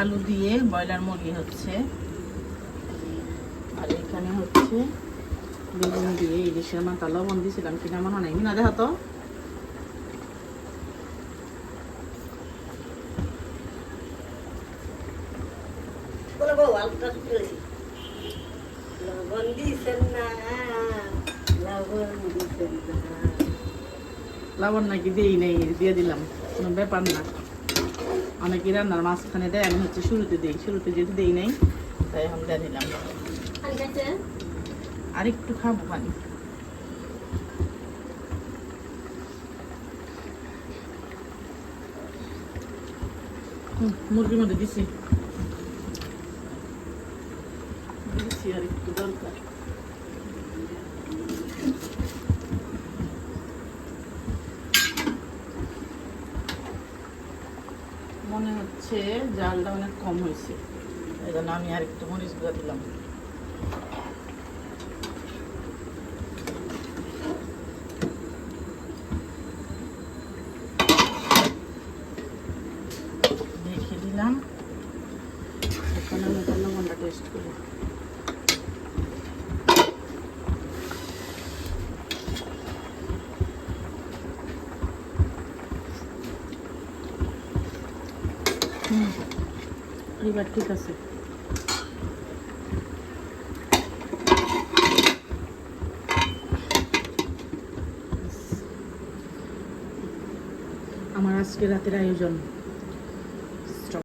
আলু দিয়ে ব্রয়লার মুরগি হচ্ছে। আর এখানে হচ্ছে বেগুন দিয়ে ইলিশের মাথা লবণ দিয়েছিলাম কিনা মনে নাই। না দেখা তো। না না। লবণ নাকি দিই নেই দিয়ে দিলাম। কোনো ব্যাপার না। অনেকে রান্নার মাঝখানে দেয় আমি হচ্ছে শুরুতে দিই শুরুতে যেহেতু দিই নাই তাই এখন দিয়ে দিলাম আর একটু খাব পানি। মুরগির মধ্যে দিছি। দিছি আর একটু দরকার। মনে হচ্ছে জালটা অনেক কম হয়েছে। এই জন্য আমি আর একটু মরিচ গুঁড়া দিলাম। দেখে দিলাম। এখন আমি লবণটা টেস্ট করি। এবার ঠিক আছে। আমার আজকে রাতের আয়োজন।